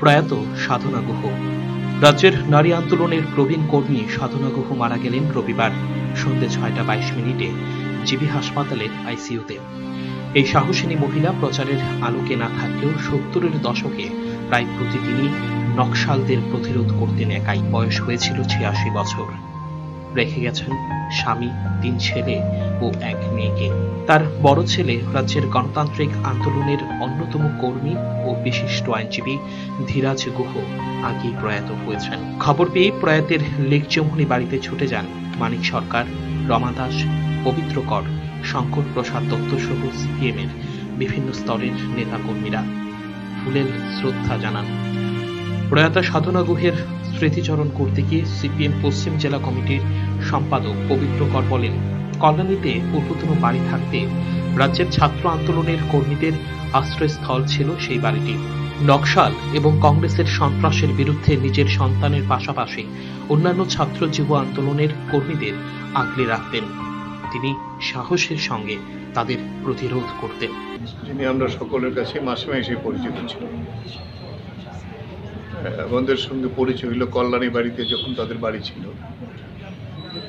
প্রয়াত সাধনা গুহ রাজ্যের নারী আন্দোলনের প্রবীণ কর্মী সাধনা গুহ মারা গেলেন রবিবার সন্ধ্যে ছয়টা বাইশ মিনিটে জিবি হাসপাতালের আইসিইউতে। এই সাহসিনী মহিলা প্রচারের আলোকে না থাকলেও সত্তরের দশকে প্রায় প্রতিদিনই নকশালদের প্রতিরোধ করতেন একাই। বয়স হয়েছিল ছিয়াশি বছর। রেখে গেছেন স্বামী, তিন ছেলে ও এক মেয়েকে। তার বড় ছেলে রাজ্যের গণতান্ত্রিক আন্দোলনের অন্যতম কর্মী ও বিশিষ্ট আইনজীবী ধীরাজ গুহ আগেই প্রয়াত হয়েছেন। খবর পেয়ে প্রয়াতের লেকচৌমুনি বাড়িতে ছুটে যান মানিক সরকার, রমা দাস, পবিত্র কর, শঙ্কর প্রসাদ দত্ত সহ সিপিএম এর বিভিন্ন স্তরের নেতাকর্মীরা। ফুলের শ্রদ্ধা জানান। প্রয়াত সাধনা গুহের স্মৃতিচরণ করতে গিয়ে সিপিএম পশ্চিম জেলা কমিটির সম্পাদক পবিত্র কর বলেন, কল্যাণীতে পূর্বতন বাড়ি থাকতে রাজ্যের ছাত্র আন্দোলনের কর্মীদের আশ্রয়স্থল ছিল সেই বাড়িটি। নকশাল এবং কংগ্রেসের সন্ত্রাসের বিরুদ্ধে নিজের সন্তানের পাশাপাশি অন্যান্য ছাত্র যুব আন্দোলনের কর্মীদের আগলে রাখতেন। তিনি সাহসের সঙ্গে তাদের প্রতিরোধ করতেন। যিনি আমরা সকলের কাছে মাসে মাসে পরিচিত ছিল আমাদের সঙ্গে পরিচয় হইল, কল্যাণী বাড়িতে যখন তাদের বাড়ি ছিল।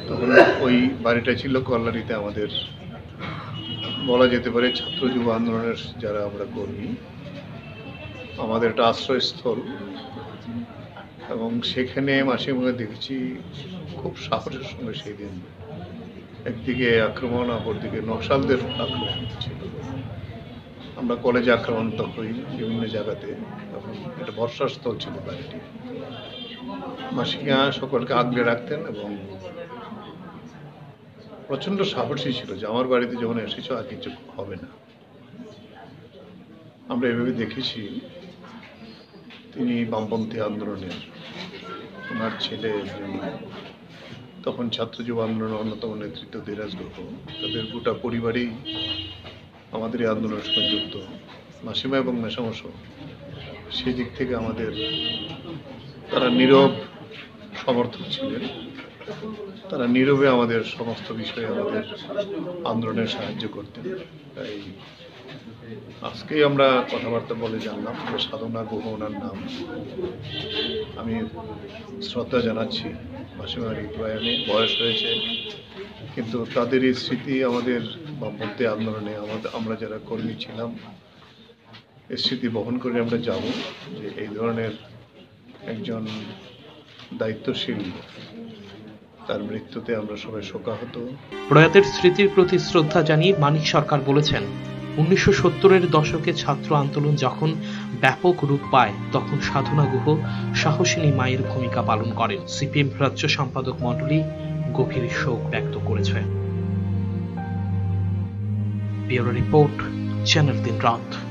তখন ওই বাড়িটা ছিল কল্যাণীতে আমাদের, বলা যেতে পারে ছাত্র যুব আন্দোলনের যারা আমরা কর্মী। আমাদের একটা আশ্রয়স্থল। এবং সেখানে মাসে মুখে দেখেছি, খুব সাহসের সঙ্গে সেই দিন। একদিকে আক্রমণ, অপরদিকে নকশালদের আক্রমণ ছিল। আমরা কলেজে আক্রান্ত হই বিভিন্ন জায়গাতে, তখন এটা বর্ষার স্থল ছিল বাড়িটি। মাসিকা সকলকে আগলে রাখতেন এবং প্রচণ্ড সাহসী ছিল যে আমার বাড়িতে যখন এসেছ আর কিছু হবে না। আমরা এভাবে দেখেছি। তিনি বামপন্থী আন্দোলনের ওনার ছেলে তখন ছাত্র যুব আন্দোলনের অন্যতম নেতৃত্ব ধীরাজ গুহ তাদের গোটা পরিবারই আমাদের এই আন্দোলনের সঙ্গে যুক্ত মাসিমা এবং মেশামশ সেই দিক থেকে আমাদের তারা নীরব সমর্থক ছিলেন। তারা নীরবে আমাদের সমস্ত বিষয়ে আমাদের আন্দোলনে সাহায্য করতেন। তাই আজকেই আমরা কথাবার্তা বলে জানলাম সাধনা গুহ ওনার নাম। আমি শ্রদ্ধা জানাচ্ছি মাসিমার এই বয়স হয়েছে, কিন্তু তাদের এই স্মৃতি আমাদের বামপন্থী আন্দোলনে আমাদের, আমরা যারা কর্মী ছিলাম এই স্মৃতি বহন করে আমরা যাব যে এই ধরনের একজন দায়িত্বশীল, তার মৃত্যুতে আমরা সবাই শোকাহত। প্রয়াতের স্মৃতির প্রতি শ্রদ্ধা জানিয়ে মানিক সরকার বলেছেন, উনিশশো সত্তরের দশকে ছাত্র আন্দোলন যখন ব্যাপক রূপ পায়, তখন সাধনা গুহ সাহসিনী মায়ের ভূমিকা পালন করেন। সিপিএম রাজ্য সম্পাদক মণ্ডলী গভীর শোক ব্যক্ত করেছে। Bureau Report, Channel Din Rath.